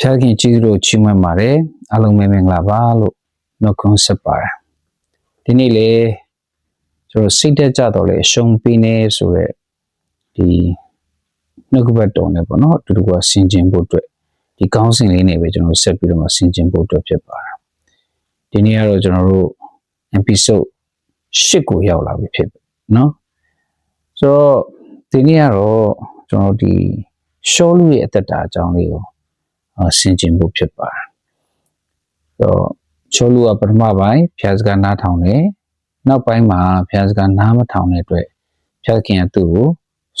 ဖျားခင်ကျေးဇူးတော်ချီးမွမ်းပါတယ်အားလုံးပဲမင်္ဂလာပါလို့နှုတ်ခွန်းဆက်ပါတယ်ဒီနေ့လေကျွန်တော်စိတ်တက်ကြတော့လေရှုံးပေးနေဆိုရက်ဒီနှုတ်ကပတ်တော်နဲ့ပေါ့နော်အတူတူကဆင်ကျင်ဖို့အတွက်ဒီကောင်းစဉ်လေးနဲ့ပဲကျွန်တော်ဆက်ပြီးတော့မှဆင်ကျင်ဖို့အတွက်ဖြစ်ပါတယ်ဒီနေ့ကတော့ကျွန်တော်တို့ episode 8ကိုရောက်လာပြီဖြစ်ပြီနော်ဆိုတော့ဒီနေ့ကတော့ကျွန်တော်ဒီရှောလူရဲ့အသက်တာအကြောင်းလေးကိုအာ ဆင်ကျင်ဖို့ဖြစ်ပါတယ်။ဆိုတော့ချောလူကပထမပိုင်းဖျားစကားနားထောင်တယ်။နောက်ပိုင်းမှာဖျားစကားနားမထောင်တဲ့အတွက်ဖျားခင်ကသူ့ကို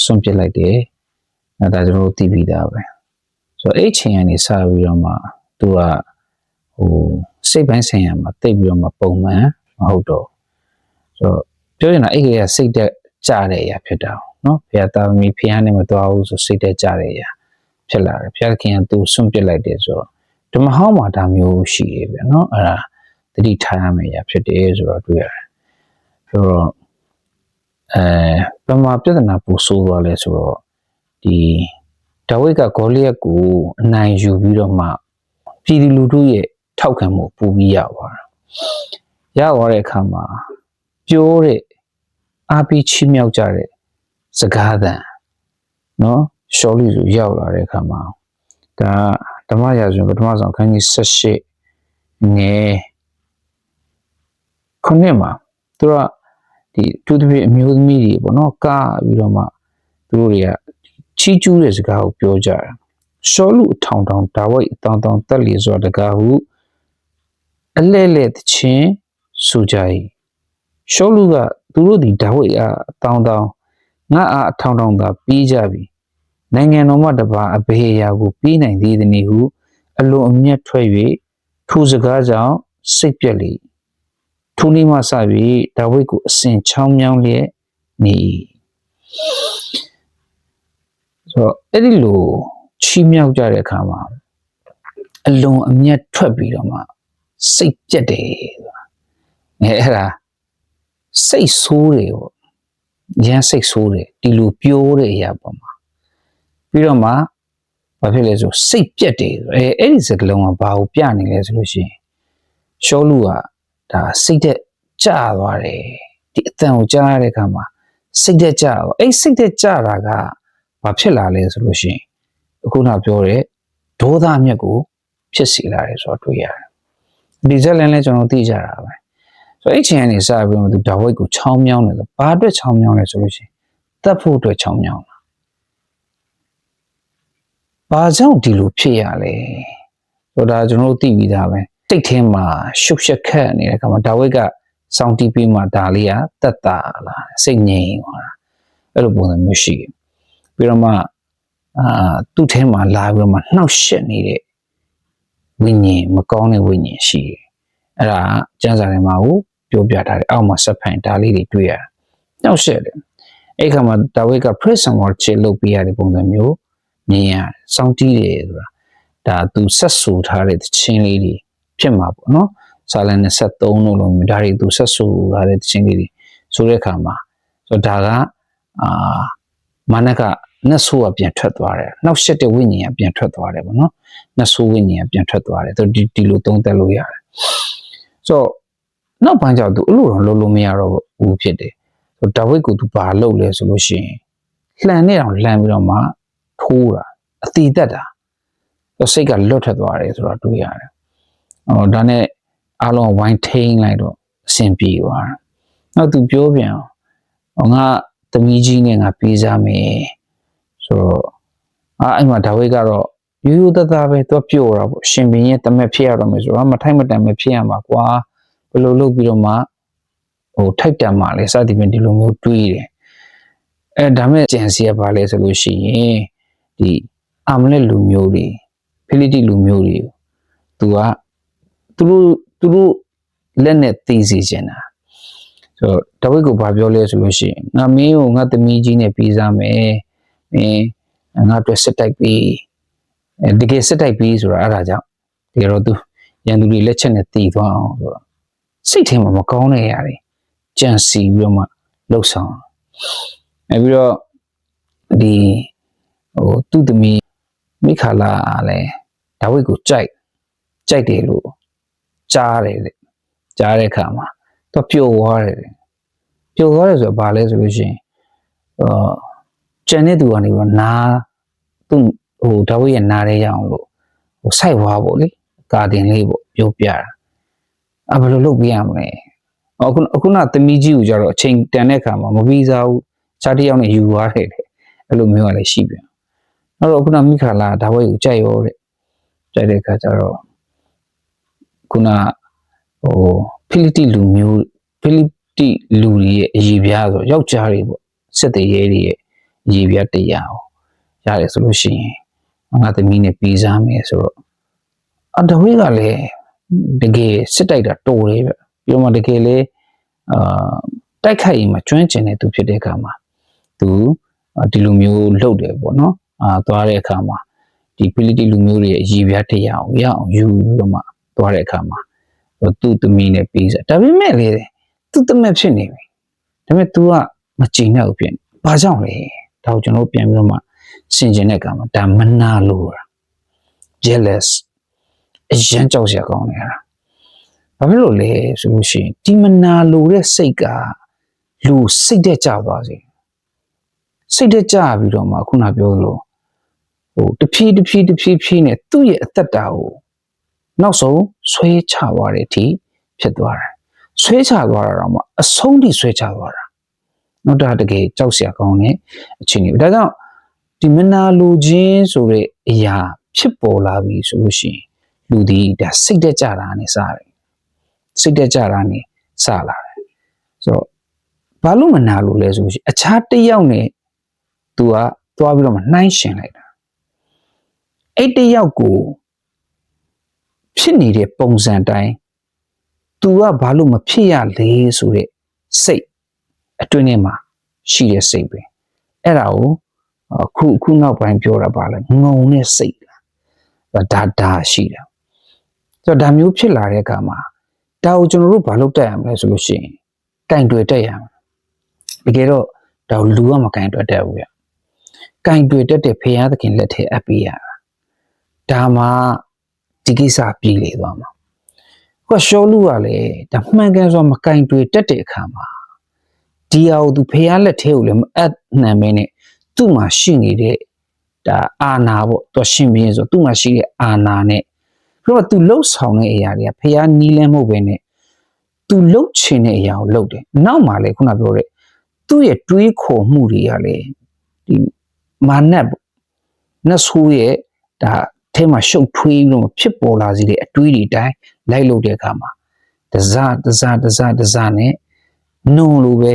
ဆွန့်ပစ်လိုက်တယ်။အဲဒါကျွန်တော်တို့သိပြီးသားပဲ။ဆိုတော့အဲ့ချိန်ကနေစပြီးတော့မှသူကဟိုစိတ်ပိုင်းဆိုင်ရာမှာတိတ်ပြီးတော့မှပုံမှန်မဟုတ်တော့ဘူးဆိုတော့ပြောရင်တော့အဲ့ကစိတ်တက်ကြတဲ့အရာဖြစ်တာ။နော်ဖျားသားသမီးဖျားနဲ့မတော်ဘူးဆိုစိတ်တက်ကြတဲ့အရာ ဖြစ်လာတယ်ဘုရားခင်ကသူ့ဆွန့်ပစ်လိုက်တယ်ဆိုတော့ဓမ္မဟောင်းမှာဒါမျိုးရှိတယ်ဗျနော်အဲ့ဒါသတိထားရမယ့်အရာဖြစ်တယ်ဆိုတော့တွေ့ရတယ်ဆိုတော့အဲပမာပြဿနာပူဆိုးသွားလဲဆိုတော့ဒီဒါဝိဒ်ကဂေါလိယက်ကိုအနိုင်ယူပြီးတော့မှပြည်သူလူထုရဲ့ထောက်ခံမှုပူပြီးရသွားတာရသွားတဲ့အခါမှာပြောတဲ့အားပြီးချီးမြှောက်ကြတဲ့စကားသံနော် ရှောလီဆိုရောက်လာတဲ့အခါမှာဒါဓမ္မရာဇဝင်ပထမဆုံးအခန်းကြီး78ငယ်ခုနှစ်မှာသူကဒီသူတပည့်အမျိုးသမီးတွေပေါ့နော်ကားပြီးတော့မှသူတို့တွေကချီးကျူးတဲ့စကားကိုပြောကြတာရှောလူအထောင်ထောင်ဒါဝိတ်အတောင်တောင်တက်လီဆိုတာတကားဟုအလဲ့လဲ့တချင်းဆိုကြ၏ရှောလူကသူတို့ဒီဒါဝိတ်အတောင်တောင်ငါအားအထောင်ထောင်သာပြီးကြပြီ နိုင်ငံတော်မှတပါအဘေးအရာကိုပြီးနိုင်သေးသည်နည်းဟုအလွန်အမျက်ထွက်၍ထိုစကားကြောင့်စိတ်ပြက်လေထိုနေ့မှစ၍ဒါဝိဒ်ကိုအစဉ်ချောင်းမြောင်းလျက်နေ၏ဆိုတော့အဲ့ဒီလိုချီးမြှောက်ကြတဲ့အခါမှာအလွန်အမျက်ထွက်ပြီးတော့မှစိတ်ပြက်တယ်ဆိုတာအဲအဲ့ဒါစိတ်ဆိုးတယ်ပေါ့ရမ်းစိတ်ဆိုးတယ်ဒီလိုပြောတဲ့အရာပေါ့မှာ ပြီးတော့မှဘာဖြစ်လဲဆိုစိတ်ပြက်တယ်ဆိုအဲအဲ့ဒီစကလုံးကဘာကိုပြနေလဲဆိုလို့ရှိရင်ရှောလူကဒါစိတ်သက်ကြသွားတယ်ဒီအတန်ကိုကြားရတဲ့အခါမှာစိတ်သက်ကြသွားအဲ့စိတ်သက်ကြတာကဘာဖြစ်လာလဲဆိုလို့ရှိရင်အခုနပြောတဲ့ဒေါသအမျက်ကိုဖြစ်စီလာတယ်ဆိုတော့တွေ့ရတယ်ဒီဇက်လန်လည်းကျွန်တော်သိကြတာပဲဆိုတော့အဲ့ချိန်ကနေစပြီးတော့သူဒါဝိတ်ကိုချောင်းမြောင်းတယ်ဆိုဘာအတွက်ချောင်းမြောင်းလဲဆိုလို့ရှိရင်တတ်ဖို့အတွက်ချောင်းမြောင်း ဘာကြောင့်ဒီလိုဖြစ်ရလဲဆိုတာကျွန်တော်တို့သိပြီးသားပဲစိတ်ထဲမှာရှုပ်ရှက်ခတ်နေတဲ့အခါမှာဒါဝိဒ်ကစောင်းတီးပြီးမှဒါလေးကတက်တာလာစိတ်ငြိမ်သွားတာအဲ့လိုပုံစံမျိုးရှိတယ်ပြီးတော့မှအာသူ့ထဲမှာလာပြီးတော့မှနှောက်ရှက်နေတဲ့ဝိညာဉ်မကောင်းတဲ့ဝိညာဉ်ရှိတယ်အဲ့ဒါကျမ်းစာထဲမှာကိုပြောပြထားတယ်အောက်မှာဆက်ဖိုင်ဒါလေးတွေတွေ့ရတယ်နှောက်ရှက်တယ်အဲ့ခါမှာဒါဝိဒ်က praise and worship လုပ်ပြရတဲ့ပုံစံမျိုး မြင်ရတယ်စောင်းတီးတယ်ဆိုတာဒါသူဆက်ဆူထားတဲ့သချင်းလေးတွေဖြစ်မှာပေါ့နော်စာလန်23လို့လို့မျိုးဒါတွေသူဆက်ဆူထားတဲ့သချင်းလေးတွေဆိုတဲ့အခါမှာဆိုတော့ဒါကအာမနကနတ်ဆိုးကပြန်ထွက်သွားတယ်နောက်ရှက်တဲ့ဝိညာဉ်ကပြန်ထွက်သွားတယ်ပေါ့နော်နတ်ဆိုးဝိညာဉ်ကပြန်ထွက်သွားတယ်သူဒီဒီလိုသုံးသပ်လို့ရတယ်ဆိုတော့နောက်ပိုင်းကျတော့သူအဲ့လိုတော့လုံးလုံးမရတော့ဘူးဖြစ်တယ်ဆိုတော့ဒါဝိတ်ကိုသူဘာလုပ်လဲဆိုလို့ရှိရင်လှန်နေအောင်လှန်ပြီးတော့မှ ထိုးတာအတီတက်တာတော့စိတ်ကလွတ်ထွက်သွားတယ်ဆိုတော့တွေ့ရတယ်။အော်ဒါနဲ့အားလုံးဝိုင်းထိန်လိုက်တော့အဆင်ပြေသွားတာ။နောက်သူပြောပြန်အောင်ဟောငါသမီးကြီးနဲ့ငါပြေးစားမယ်ဆိုတော့အာအဲ့မှာဒါဝိဒ်ကတော့ရိုးရိုးသားသားပဲသူကပြောတာပေါ့ရှင်ဘင်းရဲ့တမက်ဖြစ်ရတော့မယ်ဆိုတော့မထိုက်မတန်ပဲဖြစ်ရမှာကွာဘယ်လိုလုပ်ပြီးတော့မှဟိုထိုက်တန်မှလဲစသည်ဖြင့်ဒီလိုမျိုးတွေးတယ်အဲဒါမဲ့ကြံစီရပါလဲဆိုလို့ရှိရင် ဒီအာမလက်လူမျိုးတွေဖိလိတိလူမျိုးတွေသူကသူတို့သူတို့လက်နဲ့သိစေချင်တာဆိုတော့တဝိတ်ကိုဘာပြောလဲဆိုလို့ရှိရင်ငါမင်းကိုငါသမီးကြီးနဲ့ပြီးစားမယ်မင်းငါအတွက်စစ်တိုက်ပြီးအဲတကယ်စစ်တိုက်ပြီးဆိုတာအဲ့ဒါကြောင့်တကယ်တော့သူရန်သူတွေလက်ချက်နဲ့တည်သွားအောင်ဆိုတော့စိတ်ထဲမှာမကောင်းတဲ့ຢာတွေကြံစီပြီးတော့မှလှုပ်ဆောင်အဲပြီးတော့ဒီ ဟိုသူ့သမီးမိခါလာလည်းဒဒါဝိဒ်ကိုကြိုက်ကြိုက်တယ်လို့ကြားတယ်တဲ့ကြားတဲ့အခါမှာသူပျော်သွားတယ်တဲ့ပျော်သွားတယ်ဆိုတော့ဘာလဲဆိုလို့ရှိရင်အာကျန်တဲ့သူကနေပြီးတော့နာသူ့ဟိုဒါဝိဒ်ရဲ့နားရဲရအောင်လို့ဟိုစိုက်သွားပေါ့လေကာတင်လေးပေါ့ပြောပြတာအဘယ်လိုလုပ်ပြရမလဲအခုအခုနသမီးကြီးကိုကြတော့အချိန်တန်တဲ့အခါမှာမပြီးစားဘူးခြားတစ်ယောက်နဲ့ယူသွားတယ်တဲ့အဲ့လိုမျိုးကလည်းရှိပြန် နောက်တော့ခုနမိခါလာဒါဝိဒ်ကိုကြိုက်ရောတဲ့ကြိုက်တဲ့အခါကျတော့ခုနဟိုဖိလိတိလူမျိုးဖိလိတိလူတွေရဲ့အည်ပြားဆိုယောက်ျားတွေပေါ့စစ်သေးရဲတွေရဲ့အည်ပြားတရားဟောရတယ်ဆိုလို့ရှိရင်ငါသမီးနဲ့ပြီးစားမယ်ဆိုတော့အတဝိကလည်းတကယ်စစ်တိုက်တာတော်တယ်ဗျပြီးတော့မှတကယ်လေအာတိုက်ခိုက်ရင်မှကျွမ်းကျင်တဲ့သူဖြစ်တဲ့အခါမှာသူဒီလိုမျိုးလုပ်တယ်ပေါ့နော် အာသွားတဲ့အခါမှာဒီဖိလိတိလူမျိုးတွေရဲ့အည်ပြားတရားကိုရအောင်ယူပြီးတော့မှသွားတဲ့အခါမှာသူ့သမီးနဲ့ပြီးစားဒါပေမဲ့လေသူ့သမက်ဖြစ်နေပြီဒါပေမဲ့ तू ကမကြည်နဲ့ဘူးဖြစ်နေဘာကြောင့်လဲဒါကိုကျွန်တော်ပြန်ပြီးတော့မှဆင်ကျင်တဲ့အခါမှာဒါမနာလို့တာ jealous အရန်ကြောက်စရာကောင်းနေတာဘာဖြစ်လို့လဲဆိုလို့ရှိရင်ဒီမနာလို့တဲ့စိတ်ကလူစိတ်တဲ့ကြသွားစေစိတ်တဲ့ကြပြီးတော့မှခုနပြောသလို ဟိုတဖြည်းတဖြည်းတဖြည်းဖြည်းနဲ့သူ့ရဲ့အသက်တာကိုနောက်ဆုံးဆွဲချသွားတဲ့အထိဖြစ်သွားတယ်ဆွဲချသွားတာတော့မှအဆုံးထိဆွဲချသွားတာတော့ဒါတကယ်ကြောက်စရာကောင်းတဲ့အခြေအနေပဲဒါကြောင့်ဒီမနာလိုခြင်းဆိုတဲ့အရာ ဖြစ်ပေါ်လာပြီဆိုလို့ရှိရင်လူဒီဒါစိတ်တက်ကြတာနဲ့စတယ်စိတ်တက်ကြတာနဲ့စလာတယ်ဆိုတော့ဘာလို့မနာလို့လဲဆိုလို့ရှိရင်အခြားတစ်ယောက်နဲ့ तू ကသွားပြီးတော့မှနှိုင်းရှင်လိုက်တာ အဲ့တစ်ယောက်ကိုဖြစ်နေတဲ့ပုံစံတိုင်း तू ကဘာလို့မဖြစ်ရလဲဆိုတဲ့စိတ်အတွင်းထဲမှာရှိတဲ့စိတ်ပဲအဲ့ဒါကိုအခုအခုနောက်ပိုင်းပြောတာပါလဲငုံတဲ့စိတ်လားဒါဒါရှိတယ်ဆိုတော့ဒါမျိုးဖြစ်လာတဲ့အခါမှာဒါကိုကျွန်တော်တို့ဘာလုပ်တတ်ရမလဲဆိုလို့ရှိရင်ကင်တွေတက်ရမယ်တကယ်တော့ဒါကိုလူကမကင်တွေတက်ဘူးဗျကင်တွေတက်တဲ့ဖရာသခင်လက်ထဲအပ်ပေးရတာ ဒါမှဒီကိစ္စပြည်လေသွားမှာခုရှောလူကလည်းဒါမှန်ကန်စွာမကင်တွေတက်တဲ့အခါမှာဒီဟာကိုသူဖះလက်ထဲကိုလည်းမအပ်နိုင်မင်းနဲ့သူ့မှာရှိနေတဲ့ဒါအာနာပေါ့သူရှင်ပြင်းဆိုသူ့မှာရှိတဲ့အာနာနဲ့ပြီးတော့သူလှုပ်ဆောင်တဲ့အရာတွေကဖះနီးလန်းမဟုတ်ပဲနဲ့သူလှုပ်ချင်တဲ့အရာကိုလှုပ်တယ်နောက်မှာလေခုနပြောတဲ့သူ့ရဲ့တွေးခေါ်မှုတွေကလေဒီမာနက်နတ်ဆိုးရဲ့ဒါ ထဲမှာရှုပ်ထွေးပြီးတော့ဖြစ်ပေါ်လာစေတဲ့အတွေးတွေတိုင်းလိုက်လို့တဲ့အခါမှာတစားတစားတစားတစားနဲ့နုံလိုပဲ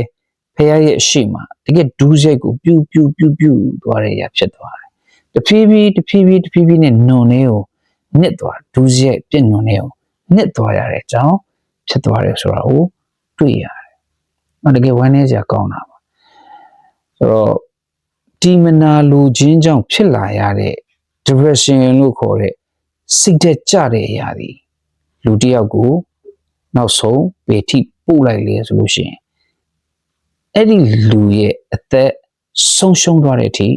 ဖះရဲ့အရှိမတကယ်ဒူးစိတ်ကိုပြူပြူပြူပြူသွားတဲ့အရာဖြစ်သွားတယ်တဖြည်းဖြည်းတဖြည်းဖြည်းတဖြည်းဖြည်းနဲ့နုံနေကိုနစ်သွားဒူးစိတ်ပြည့်နုံနေကိုနစ်သွားရတဲ့အကြောင်းဖြစ်သွားတယ်ဆိုတာကိုတွေ့ရတယ်။အဲတကယ်ဝမ်းနည်းစရာကောင်းတာပါ။ဆိုတော့ဒီမနာလိုခြင်းကြောင့်ဖြစ်လာရတဲ့ depression လို့ခေါ်တဲ့စိတ်သက်ကြတဲ့အရာဒီလူတစ်ယောက်ကိုနောက်ဆုံးပေထိပို့လိုက်လေဆိုလို့ရှိရင်အဲ့ဒီလူရဲ့အသက်ဆုံးရှုံးသွားတဲ့အထိ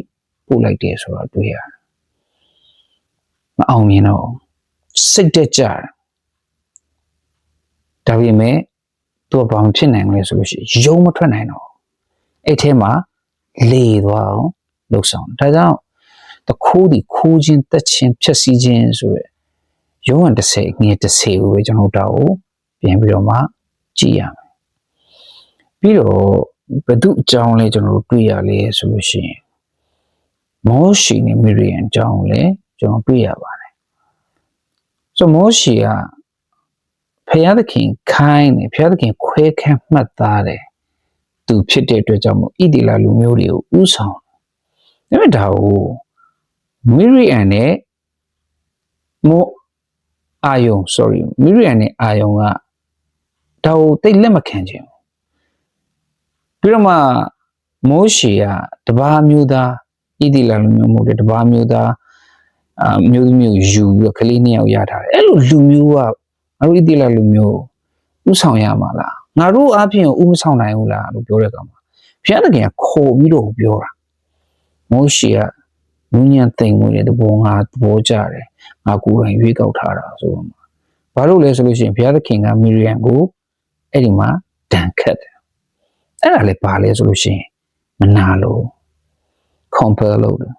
ပို့လိုက်တယ်ဆိုတော့တွေ့ရတယ်မအောင်မြင်တော့စိတ်တက်ကြတယ်ဒါပေမဲ့သူကဘာမှဖြစ်နိုင်မလဲဆိုလို့ရှိရင်ယုံမထွက်နိုင်တော့အဲ့ထဲမှာလေသွားအောင်လှုပ်ဆောင်ဒါကြောင့် တခိုးဒီခိုးခြင်းတက်ခြင်းဖြစ်စီခြင်းဆိုရယ်ရုံးဝံ30ငွေ30ကိုပဲကျွန်တော်တို့တော့ပြန်ပြီးတော့မှကြည့်ရမယ်ပြီးတော့ဘယ်သူအကြောင်းလဲကျွန်တော်တို့တွေ့ရလဲဆိုလို့ရှိရင်မောရှိနဲ့မီရီယန်အကြောင်းလဲကျွန်တော်တွေ့ရပါတယ်ဆိုမောရှိကဖယားသခင်ခိုင်းတယ်ဖယားသခင်ခွဲခန့်မှတ်သားတယ်သူဖြစ်တဲ့အတွက်ကြောင့်မို့ဣတိလာလူမျိုးတွေကိုဥဆောင်တယ်ဒါပေမဲ့ဒါကို မီရီယန်နဲ့မောအာယုံ sorry မီရီယန်နဲ့အာယုံကဒါကိုတိတ်လက်မခံခြင်းပြီးတော့မှမိုးရှီကတဘာမျိုးသားဣတိလာလူမျိုးမဟုတ်တဲ့တဘာမျိုးသားအမျိုးမျိုးယူပြီးတော့ကလေးနှစ်ယောက်ရထားတယ်အဲ့လိုလူမျိုးကငါတို့ဣတိလာလူမျိုးဥဆောင်ရမှာလားငါတို့အပြင်ဥမဆောင်နိုင်ဘူးလားလို့ပြောတဲ့ကောင်မှာဘုရားသခင်ကခေါ်ပြီးတော့ပြောတာမိုးရှီက နူးညံ့သိမ်မွေးတဲ့သဘောငါသဘောကြတယ်ငါကိုယ်တိုင်ရွေးကောက်ထားတာဆိုတော့ဘာလို့လဲဆိုလို့ရှိရင်ဘုရားသခင်ကမီရီယံကိုအဲ့ဒီမှာဒဏ်ခတ်တယ်အဲ့ဒါလည်းဘာလဲဆိုလို့ရှိရင်မနာလို့ compare လုပ်တယ်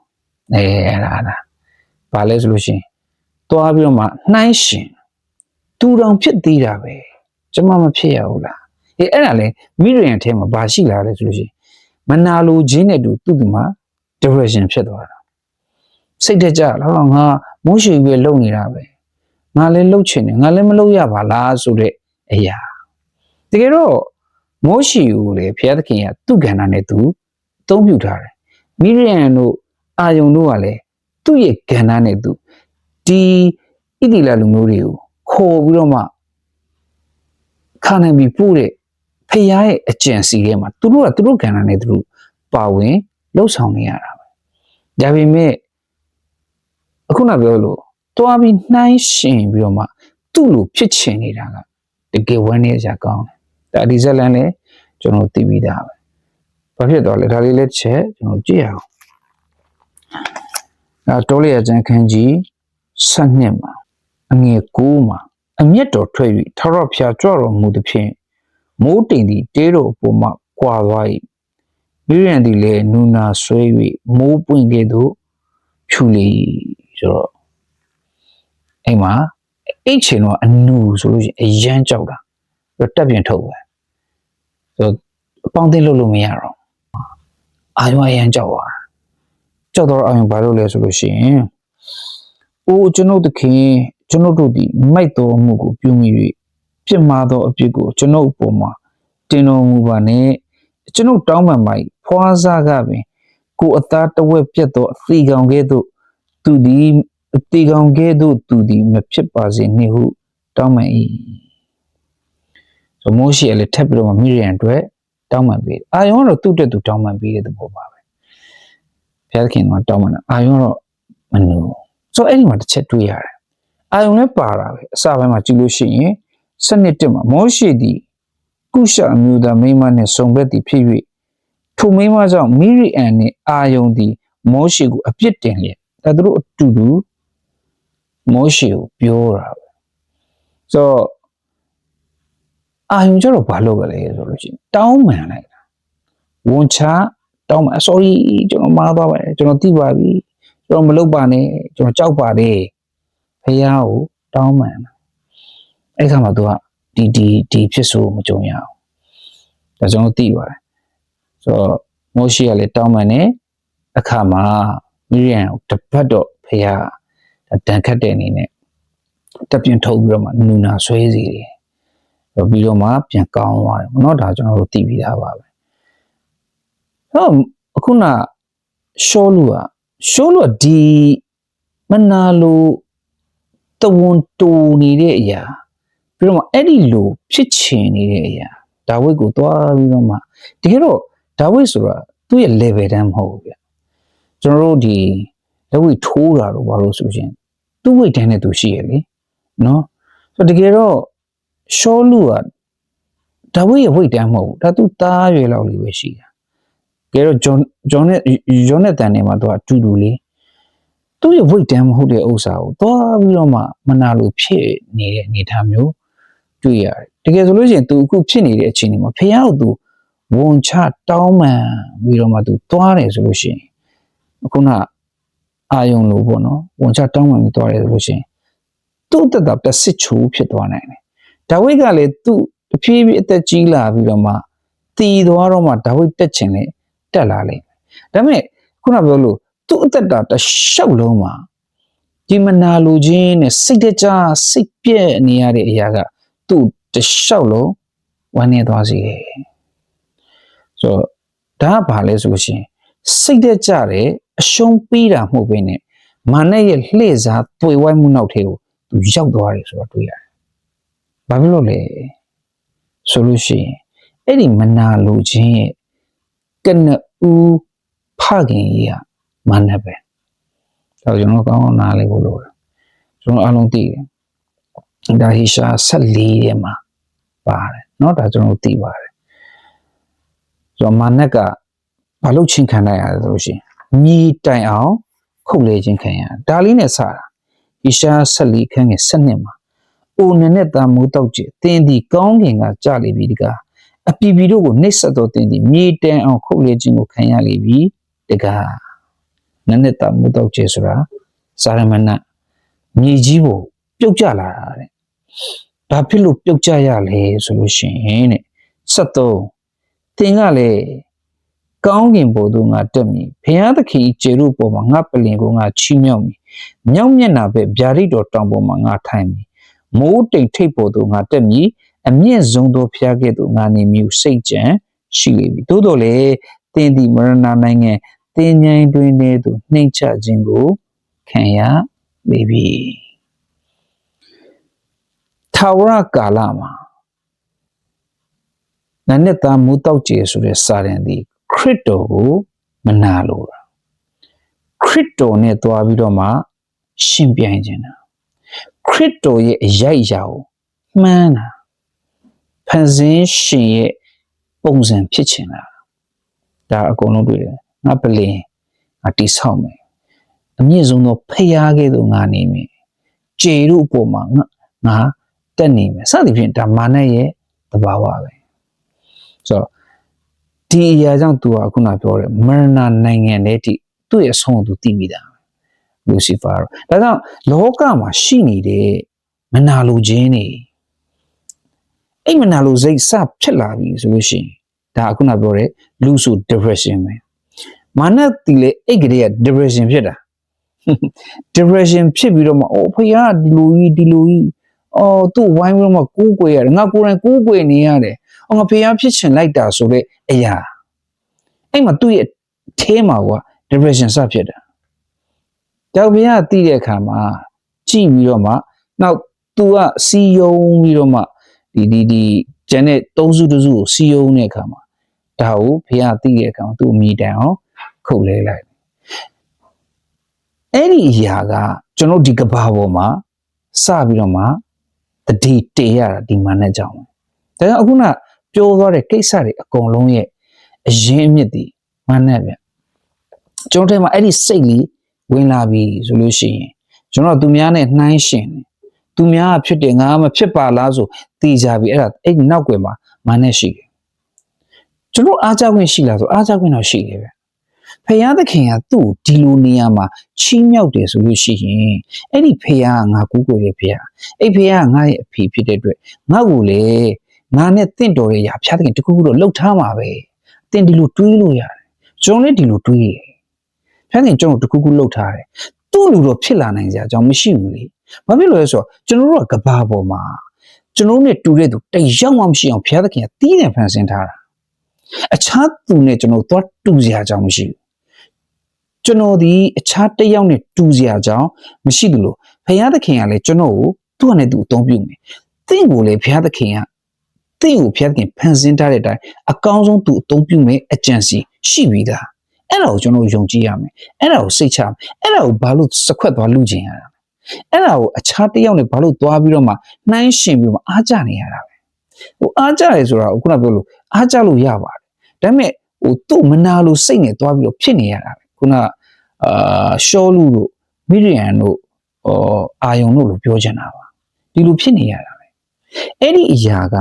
အဲအဲ့ဒါလားဘာလဲဆိုလို့ရှိရင်တွားပြီးတော့မှနှိုင်းရှင်တူတောင်ဖြစ်သေးတာပဲကျမမဖြစ်ရဘူးလားအေးအဲ့ဒါလေမိရီယံထဲမှာဘာရှိလာလဲဆိုလို့ရှိရင်မနာလိုခြင်းနဲ့တူသူ့ဒီမှာ depression ဖြစ်သွားတာ စိတ်တကြလားငါမိုးရွှေပဲလုံနေတာပဲငါလည်းလှုပ်ချင်တယ်ငါလည်းမလှုပ်ရပါလားဆိုတဲ့အရာတကယ်တော့မိုးရွှေကိုလေဘုရားသခင်ကသူ့ကဏ္ဍနဲ့သူအသုံးပြုထားတယ်မိရိယံတို့အာယုံတို့ကလည်းသူ့ရဲ့ကဏ္ဍနဲ့သူဒီဣတိလလူမျိုးတွေကိုခေါ်ပြီးတော့မှခါနိုင်ပြီးပို့တဲ့ဖခင်ရဲ့အကြံစီထဲမှာသူတို့ကသူတို့ကဏ္ဍနဲ့သူတို့ပါဝင်လှုပ်ဆောင်နေရတာပဲဒါပေမဲ့ အခုနပြောလို့တွားပြီးနှိုင်းရှင်ပြီးတော့မှသူ့လိုဖြစ်ချင်နေတာကတကယ်ဝမ်းနေကြကောင်းတယ်ဒါဒီဇက်လန်လည်းကျွန်တော်သိပြီးသားပဲဘာဖြစ်တော့လဲဒါလေးလက်ချက်ကျွန်တော်ကြည့်ရအောင်အဲတိုးလျာကျန်ခန်းကြီးဆက်နှစ်မှာအငယ်9မှာအမျက်တော်ထွက်၍ထာဝရဘုရားကြွတော်မူသည်ဖြင့်မိုးတိမ်သည်တေးတော်အပေါ်မှကွာသွား၏မိရန်သည်လည်းနူနာဆွဲ၍မိုးပွင့်ကဲ့သို့ဖြူလေ ဆိုတော့အိမ်မှာအိတ်ချင်တော့အနူဆိုလို့ရှိရင်အရန်ကြောက်တာပြီးတော့တက်ပြင်ထုတ်ပဲဆိုတော့အပေါင်းသိလို့လို့မရတော့အာယုံအရန်ကြောက်သွားတာကြောက်တော့အာယုံဘာလို့လဲဆိုလို့ရှိရင်အိုးကျွန်ုပ်သခင်ကျွန်ုပ်တို့သည်မိုက်တော်မှုကိုပြုမိ၍ပြစ်မှားသောအပြစ်ကိုကျွန်ုပ်အပေါ်မှာတင်တော်မူပါနှင့်ကျွန်ုပ်တောင်းပန်ပါ၏ဖွာစားကပင်ကိုယ်အသားတဝက်ပြတ်သောအသီကောင်ကဲ့သို့ သူသည်အသီကောင်ကဲ့သို့သူသည်မဖြစ်ပါစေနှင့်ဟုတောင်းပန်၏ဆိုမိုးရှိရလေထပ်ပြီးတော့မိရန်အတွက်တောင်းပန်ပေးအာယုံကတော့သူ့တက်သူတောင်းပန်ပေးတဲ့သဘောပါပဲဘုရားခင်ကတောင်းပန်တာအာယုံကတော့မနူဆိုအဲ့ဒီမှာတစ်ချက်တွေးရတယ်အာယုံလည်းပါတာပဲအစပိုင်းမှာကြည့်လို့ရှိရင်စနစ်တက်မှာမိုးရှိသည်ကုရှအမျိုးသားမိန်းမနှင့်ဆုံဘက်သည်ဖြစ်၍ထိုမိန်းမကြောင့်မိရိအန်နှင့်အာယုန်သည်မောရှေကိုအပြစ်တင်လျက် ဒါသူတို့အတူတူမောရှေကိုပြောတာပဲဆိုတော့အာယုန်ကျတော့ဘာလုပ်ကြလဲဆိုလို့ရှိရင်တောင်းပန်လိုက်တာဝန်ချတောင်းပန် sorry ကျွန်တော်မှားသွားပါတယ်ကျွန်တော်သိပါပြီကျွန်တော်မလုပ်ပါနဲ့ကျွန်တော်ကြောက်ပါတယ်ဖះကိုတောင်းပန်တာအဲ့ခါမှာသူကဒီဒီဒီဖြစ်ဆိုမကြုံရအောင်ဒါကျွန်တော်သိပါတယ်ဆိုတော့မိုးရှိကလည်းတောင်းပန်နေအခါမှာ မိရန်တပတ်တော့ဖះတန်ခတ်တဲ့အနေနဲ့တက်ပြင်ထုတ်ပြီးတော့မှနူနာဆွဲစီတယ်ပြီးတော့မှပြန်ကောင်းသွားတယ်เนาะဒါကျွန်တော်တို့သိပြီးသားပါပဲဟုတ်အခုနရှောလူကရှောလူကဒီမနာလို့တဝန်တူနေတဲ့အရာပြီးတော့မှအဲ့ဒီလိုဖြစ်ချင်နေတဲ့အရာဒါဝိတ်ကိုသွားပြီးတော့မှတကယ်တော့ဒါဝိတ်ဆိုတာသူ့ရဲ့ level တန်းမဟုတ်ဘူးဗျ ကျွန်တော်တို့ဒီလက်ဝိတ်ထိုးတာတော့ဘာလို့ဆိုရှင်သူ့ဝိတ်တန်းနဲ့သူရှိရလေနော်ဆိုတော့တကယ်တော့ရှောလူကဒါဝိတ်ရဲ့ဝိတ်တန်းမဟုတ်ဘူးဒါသူသားရွယ်လောက်လေးပဲရှိတာတကယ်တော့ဂျွန်ဂျွန်နဲ့ဂျွန်နဲ့တန်နေမှာသူကအတူတူလေးသူ့ရဲ့ဝိတ်တန်းမဟုတ်တဲ့ဥစ္စာကိုသွားပြီးတော့မှမနာလို့ဖြစ်နေတဲ့အနေအထားမျိုးတွေ့ရတယ်တကယ်ဆိုလို့ရှိရင် तू အခုဖြစ်နေတဲ့အခြေအနေမှာဖះကို तू ဝန်ချတောင်းပန်ပြီးတော့မှ तू သွားတယ်ဆိုလို့ရှိရင်အ ခုနအာယုံလို့ပေါ့နော်ဝန်ချတောင်းပန်ပြီးသွားတယ်ဆိုလို့ရှိရင်သူ့အသက်တာတစ်စစ်ချိုးဖြစ်သွားနိုင်တယ်ဒါဝိဒ်ကလည်းသူ့တဖြည်းဖြည်းအသက်ကြီးလာပြီးတော့မှတည်သွားတော့မှဒါဝိဒ်တက်ချင်လေတက်လာလိမ့်မယ်ဒါပေမဲ့ခုနပြောလို့သူ့အသက်တာတစ်လျှောက်လုံးမှာဒီမနာလိုခြင်းနဲ့စိတ်တကြစိတ်ပြည့်နေရတဲ့အရာကသူ့တလျှောက်လုံးဝမ်းနေသွားစေတယ်ဆိုတော့ဒါကဘာလဲဆိုလို့ရှိရင်စိတ်တက်ကြတယ် အရှုံးပေးတာမှုပဲနဲ့မာနရဲ့လှည့်စားတွေဝိုက်မှုနောက်ထဲကိုသူရောက်သွားတယ်ဆိုတာတွေ့ရတယ်။ဘာဖြစ်လို့လဲဆိုလို့ရှိရင်အဲ့ဒီမနာလိုခြင်းရဲ့ကနဦးဖခင်ကြီးကမာနပဲ။ဒါကျွန်တော်ကောင်းကောင်းနားလည်ဖို့လိုတယ်။ကျွန်တော်အလုံးသိတယ်။ဒါဟိရှာ14ရဲ့မှာပါတယ်။နော်ဒါကျွန်တော်သိပါတယ်။ဆိုတော့မာနကဘာလို့ချင်းခံလိုက်ရလဲဆိုလို့ရှိရင် မြည်တိုင်အောင်ခုတ်လေခြင်းခံရဒါလေးနဲ့စတာဟဣရှာ14ခန်းငယ်7မှာအိုနနဲ့တာမိုးတောက်ကျတင်းဒီကောင်းကင်ကကြလေပြီတကားအပီပီတို့ကိုနှိပ်စက်တော်တင်းဒီမြေတန်အောင်ခုတ်လေခြင်းကိုခံရလေပြီတကားနနဲ့တာမိုးတောက်ကျဆိုတာစာရမဏေမြေကြီးကိုပြုတ်ကျလာတာတဲ့ဘာဖြစ်လို့ပြုတ်ကျရလဲဆိုလို့ရှိရင်တဲ့73သင်ကလည်း ကောင်းကင်ဘုံတို့ငါတက်မည်ဘုရားသခင်ကျေရုပ်ပေါ်မှာငါပလင်ကိုငါချီးမြှောက်မည်မြောက်မျက်နှာပဲဗျာဒိတ်တော်တောင်ပေါ်မှာငါထိုင်မည်မိုးတိမ်ထိပ်ပေါ်သို့ငါတက်မည်အမြင့်ဆုံးသောဖျားကဲ့သို့ငါနေမည်စိတ်ကြံရှိလေပြီသို့တော်လေတင်းဒီမရဏနိုင်ငံတင်းញိုင်းတွင်ထဲသို့နှိမ့်ချခြင်းကိုခံရလေပြီထာဝရကာလမှာနာနဲ့သားမူတောက်ကျေဆိုတဲ့စာရန်ဒီ ခရစ်တော်ကိုမနာလို့တာခရစ်တော်နဲ့တွားပြီးတော့မှရှင်ပြိုင်ခြင်းတာခရစ်တော်ရဲ့အရိုက်အရာကိုမှန်းတာဖန်ဆင်းရှင်ရဲ့ပုံစံဖြစ်ချင်တာဒါအကုန်လုံးတွေ့တယ်ငါပလင်ငါတိဆောက်မယ်အမြင့်ဆုံးသောဖျားကဲ့သို့ငါနေမယ်ကျေတို့အပေါ်မှာငါငါတက်နေမယ်စသဖြင့်ဒါမာနရဲ့သဘာဝပဲဆိုတော့ ဒီအရာကြောင့်သူကခုနပြောတယ်မရဏနိုင်ငံထဲထိသူ့ရဲ့အဆုံးကိုသူသိမိတာလူစီဖာတော့ဒါကြောင့်လောကမှာရှိနေတဲ့မနာလိုခြင်းနေအဲ့မနာလိုစိတ်စဖြစ်လာပြီဆိုလို့ရှိရင်ဒါခုနပြောတဲ့လူဆို depression ပဲမာနတီလေအဲ့ကလေးက depression ဖြစ်တာ depression ဖြစ်ပြီးတော့မှအော်ဖခင်ကဒီလိုကြီးဒီလိုကြီးအော်သူ့ဝိုင်းပြီးတော့မှကိုးကွယ်ရတယ်ငါကိုယ်တိုင်ကိုးကွယ်နေရတယ် အော်ငါဖခင်ဖြစ်ချင်လိုက်တာဆိုတဲ့အရာအဲ့မှာသူ့ရဲ့အဲမှာက depression စဖြစ်တာတောင်ဘုရားသိတဲ့အခါမှာကြည့်ပြီးတော့မှနောက် तू ကစီယုံပြီးတော့မှဒီဒီဒီကျန်တဲ့သုံးစုတစ်စုကိုစီယုံတဲ့အခါမှာဒါကိုဘုရားသိတဲ့အခါမှာသူ့အမိတန်အောင်ခုတ်လဲလိုက်အဲ့ဒီအရာကကျွန်တော်ဒီကဘာပေါ်မှာစပြီးတော့မှတတိတေရတာဒီမာနဲ့ကြောင်းဒါကြောင့်အခုန ပြောသွားတဲ့ကိစ္စတွေအကုန်လုံးရဲ့အရင်အမြစ်ဒီမာနဲ့ဗျကျွန်တော်ထဲမှာအဲ့ဒီစိတ်လေးဝင်လာပြီဆိုလို့ရှိရင်ကျွန်တော်သူများနဲ့နှိုင်းရှင်တယ်သူများကဖြစ်တယ်ငါမဖြစ်ပါလားဆိုသိကြပြီအဲ့ဒါအဲ့နောက်ွယ်မှာမာနဲ့ရှိတယ်ကျွန်တော်အားကြခွင့်ရှိလားဆိုအားကြခွင့်တော့ရှိတယ်ဗျဖယားသခင်ကသူ့ဒီလိုနေရာမှာချီးမြှောက်တယ်ဆိုလို့ရှိရင်အဲ့ဒီဖယားကငါကူးကိုယ်ရဲ့ဖယားအဲ့ဖယားကငါရဲ့အဖေဖြစ်တဲ့အတွက်ငါ့ကိုလေ ငါနဲ့တင့်တော်ရဲ့ရာဖယားသခင်တခုခုတော့လှုပ်ထားမှာပဲတင်ဒီလိုတွေးလို့ရတယ်ကျွန်တော်လည်းဒီလိုတွေးရဖယားသခင်ကျွန်တော်တခုခုလှုပ်ထားတယ်သူ့လူတော့ဖြစ်လာနိုင်စရာအကြောင်းမရှိဘူးလေဘာဖြစ်လို့လဲဆိုတော့ကျွန်တော်တို့ကကဘာပေါ်မှာကျွန်တော်တို့နဲ့တူတဲ့သူတယောက်မှမရှိအောင်ဘုရားသခင်ကတီးတယ်ဖန်ဆင်းထားတာအခြားသူနဲ့ကျွန်တော်သွားတူစရာအကြောင်းမရှိဘူးကျွန်တော်ဒီအခြားတစ်ယောက်နဲ့တူစရာအကြောင်းမရှိဘူးလို့ဘုရားသခင်ကလည်းကျွန်တော်ကိုသူ့အနေနဲ့သူအသုံးပြုမယ်တင့်ကိုလည်းဘုရားသခင်က တင့်ကိုဘုရားသခင်ဖန်ဆင်းထားတဲ့အတိုင်းအကောင်းဆုံးသူအသုံးပြုမယ်အကြံစီရှိပြီးသားအဲ့ဒါကိုကျွန်တော်ယုံကြည်ရမယ်အဲ့ဒါကိုစိတ်ချမယ်အဲ့ဒါကိုဘာလို့စခွက်သွားလူကျင်ရတာအဲ့ဒါကိုအခြားတစ်ယောက်နဲ့ဘာလို့သွားပြီးတော့မှနှိုင်းရှင်ပြီးမှအားကြနေရတာပဲဟိုအားကြရဲဆိုတာကိုခုနပြောလို့အားကြလို့ရပါတယ်ဒါပေမဲ့ဟိုသူ့မနာလို့စိတ်နဲ့သွားပြီးတော့ဖြစ်နေရတာပဲခုနအာရှောလူတို့မိရိယန်တို့ဟောအာယုံတို့လို့ပြောချင်တာပါဒီလိုဖြစ်နေရတာပဲအဲ့ဒီအရာက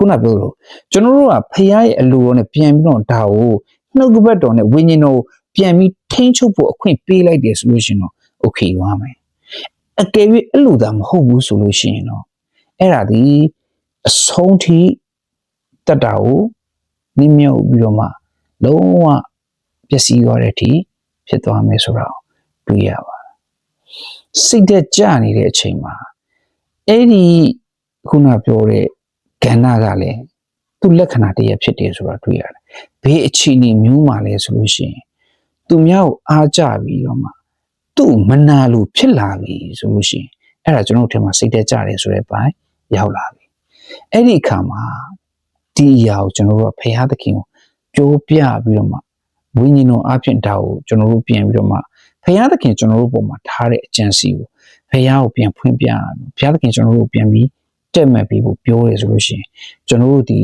ခုနပြောလို့ကျွန်တော်တို့ကဖခင်ရဲ့အလိုတော်နဲ့ပြန်ပြီးတော့ဒါကိုနှုတ်ကပတ်တော်နဲ့ဝိညာဉ်တော်ပြန်ပြီးထိန်းချုပ်ဖို့အခွင့်ပေးလိုက်တယ်ဆိုလို့ရှိရင်တော့โอเคသွားမယ်အကယ်၍အဲ့လိုသာမဟုတ်ဘူးဆိုလို့ရှိရင်တော့အဲ့ဒါဒီအဆုံးထိတက်တာကိုနိမြုပ်ပြီးတော့မှလုံးဝပျက်စီးသွားတဲ့အထိဖြစ်သွားမယ်ဆိုတော့တွေ့ရပါတယ်စိတ်သက်ကြနေတဲ့အချိန်မှာအဲ့ဒီခုနပြောတဲ့ ကဏ္ဍကလည်းသူ့လက္ခဏာတည်းဖြစ်တယ်ဆိုတာတွေ့ရတယ်ဘေးအခြေအနေမျိုးမှလဲဆိုလို့ရှိရင်သူများကိုအားကြပြီးတော့မှသူ့မနာလို့ဖြစ်လာပြီဆိုလို့ရှိရင်အဲ့ဒါကျွန်တော်တို့ထဲမှာစိတ်သက်ကြတယ်ဆိုတဲ့ပိုင်းရောက်လာပြီအဲ့ဒီအခါမှာဒီအရာကိုကျွန်တော်တို့ကဖရာသခင်ကိုကြိုးပြပြီးတော့မှဝိညာဉ်တော်အဖြစ်ဒါကိုကျွန်တော်တို့ပြန်ပြီးတော့မှဖရာသခင်ကျွန်တော်တို့ပုံမှာထားတဲ့အကြံစီကိုဖရာကိုပြန်ဖွင့်ပြဖရာသခင်ကျွန်တော်တို့ပြန်ပြီး တက်မှတ်ပြီးဖို့ပြောရဲဆိုလို့ရှိရင်ကျွန်တော်တို့ဒီ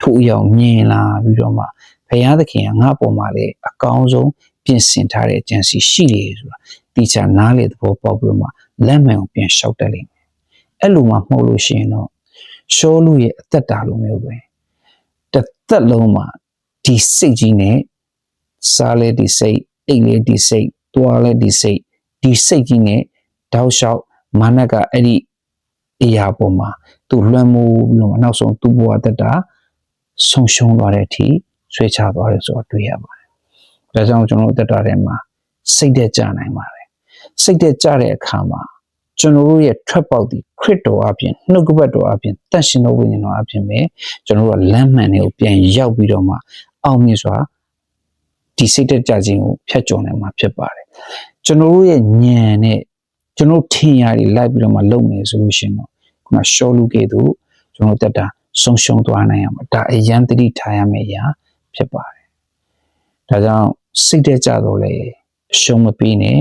ထို့အရာမြင်လာပြီးတော့မှဖဘုရားသခင်ကငါ့ပေါ်မှာလေအကောင်းဆုံးပြင်ဆင်ထားတဲ့အကြံစီရှိတယ်ဆိုတာတိကျနားလေသဘောပေါက်ပြီးတော့မှလက်မှန်ကိုပြန်လျှောက်တက်လိမ့်မယ်အဲ့လိုမှမဟုတ်လို့ရှိရင်တော့ရှောလူရဲ့အသက်တာလိုမျိုးပဲတစ်သက်လုံးမှာဒီစိတ်ကြီးနဲ့စားလေဒီစိတ်အိတ်လေဒီစိတ်တွားလေဒီစိတ်ဒီစိတ်ကြီးနဲ့တောက်လျှောက်မာနကအဲ့ဒီ အရာပေါ်မှာသူလွှမ်းမိုးပြီးတော့မှနောက်ဆုံးသူ့ဘဝတက်တာဆုံးရှုံးသွားတဲ့အထိဆွဲချသွားတယ်ဆိုတော့တွေ့ရပါတယ်။ဒါကြောင့်ကျွန်တော်တို့တက်တာထဲမှာစိတ်သက်ကြနိုင်ပါတယ်။စိတ်သက်ကြတဲ့အခါမှာကျွန်တော်တို့ရဲ့ထွက်ပေါက်ဒီခရစ်တော်အပြင်နှုတ်ကပတ်တော်အပြင်တန်ရှင်တော်ဝိညာဉ်တော်အပြင်ပဲကျွန်တော်တို့ကလမ်းမှန်တွေကိုပြန်ရောက်ပြီးတော့မှအောင်မြင်စွာဒီစိတ်သက်ကြခြင်းကိုဖျက်ကျော်နိုင်မှာဖြစ်ပါတယ်။ကျွန်တော်တို့ရဲ့ဉာဏ်နဲ့ ကျွန်တော်ထင်ရတွေလိုက်ပြီးတော့မှလုပ်မယ်ဆိုလို့ရှိရင်တော့ခုနရှောလူကဲ့သို့ကျွန်တော်တက်တာဆုံးရှုံးသွားနိုင်ရမှာဒါအရန်တတိထားရမယ့်အရာဖြစ်ပါတယ်။ဒါကြောင့်စိတ်သက်ကြတော့လေအရှုံးမပေးနဲ့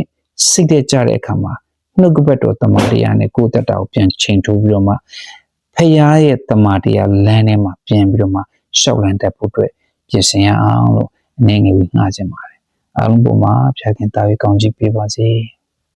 စိတ်သက်ကြတဲ့အခါမှာနှုတ်ကပတ်တော်တမန်တရားနဲ့ကိုယ်တက်တာကိုပြန်ချိန်ထိုးပြီးတော့မှဖခင်ရဲ့တမန်တရားလမ်းထဲမှာပြန်ပြီးတော့မှရှောက်လန်းတက်ဖို့အတွက်ပြင်ဆင်ရအောင်လို့အနေငယ်ဝေငှားခြင်းပါတယ်။အားလုံးပေါ်မှာဖခင်တာဝေကောင်းကြီးပေးပါစေ။